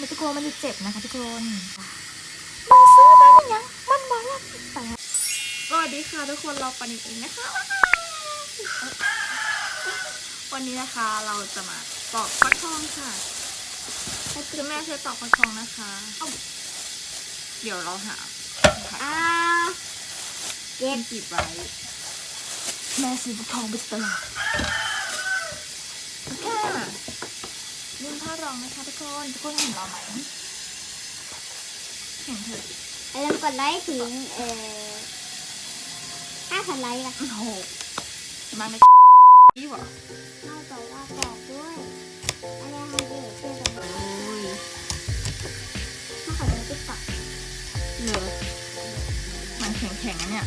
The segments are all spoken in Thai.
มันจะกลัวมันจะเจ็บนะคะทุกคนมันซื้อมาหรือยังมันบอกว่าแต่สวัสดีค่ะทุกคนเราปานิกเองนะคะวันนี้นะคะเราจะมาปอกฟักทองค่ะคือแม่ช่วยปอกฟักทองนะคะเอ้าเดี๋ยวเราหาอ้าเย็นจีบไว้แม่ซื้อฟักทองไปตลาดค่ะ ลืมผ้ารองนะคะทุกคน ทุกคนเห็นเราไหมเห็นเถอะอย่าลืมกดไลค์ถึงเอ่อห้าพันไลค์นะโอ้โหมาในยี่หวะนอกจากว่าบอกด้วยอะไรห้เด็กเพื่อนกันโอ้ยถ้าขาจติ๊กต็อกเหลือมันแข็งๆนะเนี่ย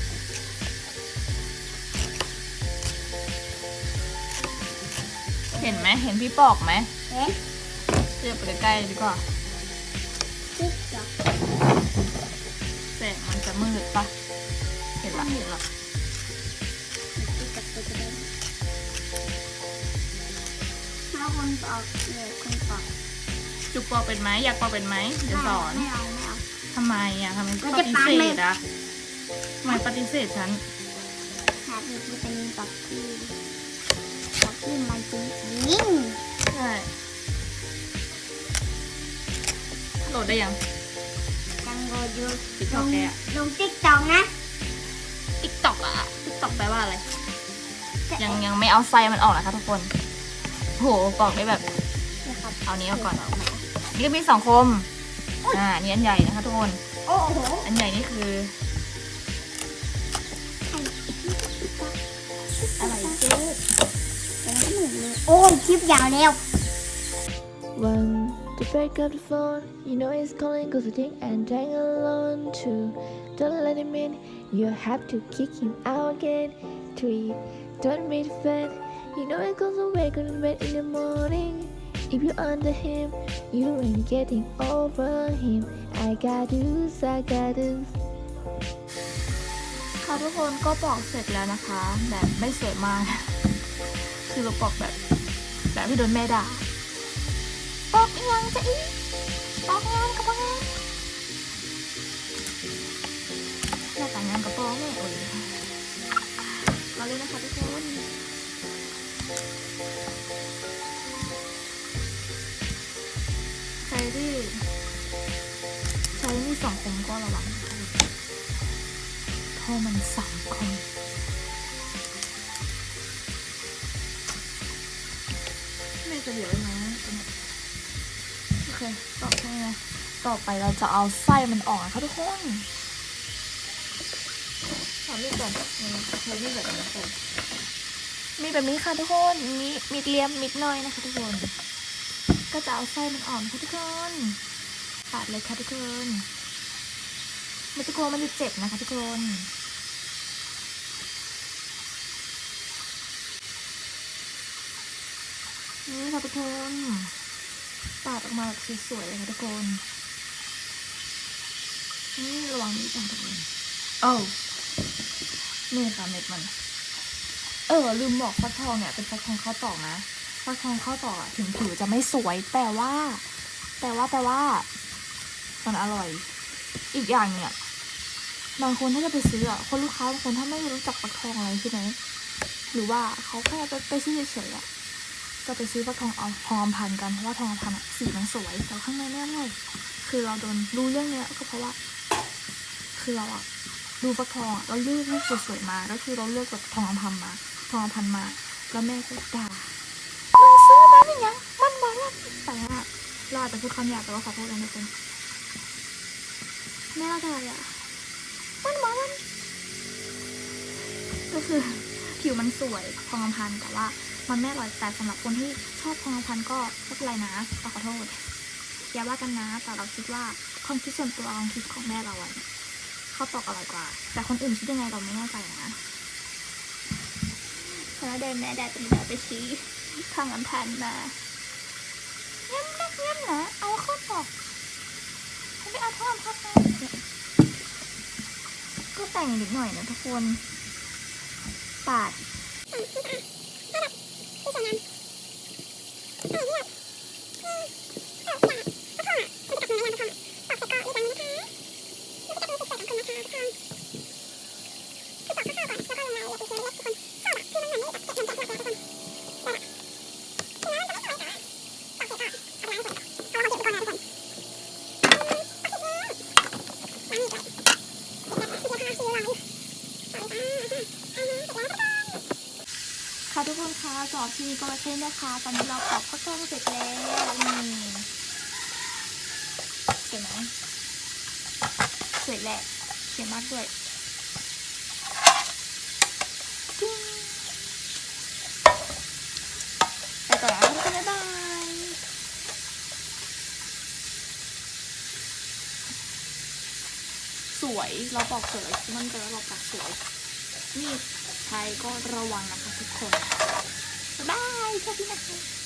เห็นไหมเห็นพี่ปอกไหมเอ๊ะเทียบไปใกล้ๆดีกว่าติ๊กต็อกแสงมันจะมืดปะเห็นละเห็นละติ๊กต็อกติ๊กต็อกถ้าคนบอกเลยคนบอกจุกปอกเป็นไหมอยากปอกเป็นไหมเดี๋ยวสอนไม่เอาไม่เอาทำไมอะทำไมมันปจะฏิปังเสไหมธอะทำไมปฏิเสธฉันหาดูวิตามินบอกที่ บอกที่มันจริงใช่โหลดได้ยังๆจังโกยูติ๊กลต็อกงแกอะลงติ๊กต็อกนะ ติ๊กต็อกอะติ๊กต็อกแปลว่าอะไร ยังยังไม่เอาไส้มันออกนะคะทุกคนโหปอกได้แบบ นะครับเอานี้เอาก่อน นี่ก็มีสองคม อ่าอันนี่อันใหญ่นะคะทุกคน โอ้โห อันใหญ่นี่คือ โอ้ยคลิปยาวแล้ว One, to break up the phone, you know it's calling cause I think and dying alone. Two, don't let him in, you have to kick him out again. Three, don't make fun, you know it goes away, go to bed in the morning. If you're under him, you ain't getting over him. I got this, I got this. ค่ะทุกคนก็ปอกเสร็จแล้วนะคะ แบบไม่สวยมาก คือเราปอกแบบ แบบที่โดนแม่ด่าปอกอีหยังจะอีปอกงานกับปอกงานแล้วแต่งงานกับปอกแม่โอ้ยเราเลยนะคะทุกคนใครที่ใช้มีดสองคมก็ระวังนะคะเพราะมันสามคม จะเหลือนะโอเคต่อไปนะต่อไปเราจะเอาไส้มันออกนะคะทุกคนเอามีดก่อนนี่เรามีดแบบนี้ก่อนมีแบบนี้ค่ะทุกคนมีมีดเลียมมิดน้อยนะคะทุกคน ก็จะเอาไส้มันออกนะคะทุกคนปาดเลยค่ะทุกคน มันจะกลัวมันจะเจ็บนะคะทุกคน นี่ค่ะ ทุกคนปาดออกมาแบบสวยๆเลยค่ะทุกคนนี่ระวังนิดนึงทุกคนโอ้านี่ค่ะเม็ดมัน เออ ลืมบอกฟักทองเนี่ยเป็นฟักทองข้าวตอกนะฟักทองข้าวตอกอะถึงผิวจะไม่สวย แต่ว่า แต่ว่าแต่ว่ามันอร่อย อีกอย่างเนี่ยบางคนถ้าจะไปซื้ออะคนลูกค้าบางคนถ้าไม่รู้จักฟักทองอะไรใช่ไหมหรือว่าเขาแค่ไปไปซื้อเฉยๆอะ ก็ไปซื้อฟักทองเอาทองอำพันกันเพราะว่าทองอำพันอะสีมันสวยแต่ข้างในไม่อร่อยคือเราโดนรู้เรื่องเนี้ยก็เพราะว่า คือเราอะดูฟักทองเราเลือกรูปสวยๆมาก็คือเราเลือกแบบทองอำพันมา ทองอำพันมา แล้วแม่ก็ด่ามึงซื้อมาหรือยังมันบอกว่าแต่เราอาจจะพูดคำหยาบแต่ว่าขอโทษกันทุกคนแม่เราด่าอะมันบอกว่าก็คือผิวมันสวยทองอำพันแต่ว่า มันไม่อร่อยแต่สำหรับคนที่ชอบทองพันก็ไม่เป็นไรนะเราขอโทษอย่าว่ากันนะแต่เราคิดว่าความคิดส่วนตัวความคิดของแม่เราอะข้าวตอกอร่อยกว่า แต่คนอื่นคิดยังไงเราไม่แน่ใจนะแล้วเดินแม่แดดเป็นแบบไปชี้ทองพันมาเงี้ยนะเงี้ยนะเอาข้าวตอกไม่เอาทองพันมาก็แต่งนิดหน่อยนะทุกคนปาด ที่สำคัญ ที่นี่ก็แค่นี้นะคะ ตอนนี้เราปอกข้าวกล้องเสร็จแล้วนี่เห็นไหมสวยแหละสวยมากด้วยไปก่อนนะทุกคนบ๊ายบายสวยเราบอกสวยมันจะเราปากสวยนี่ ใช้ก็ระวังนะคะทุกคน บ๊ายบายสวัสดีนะคะ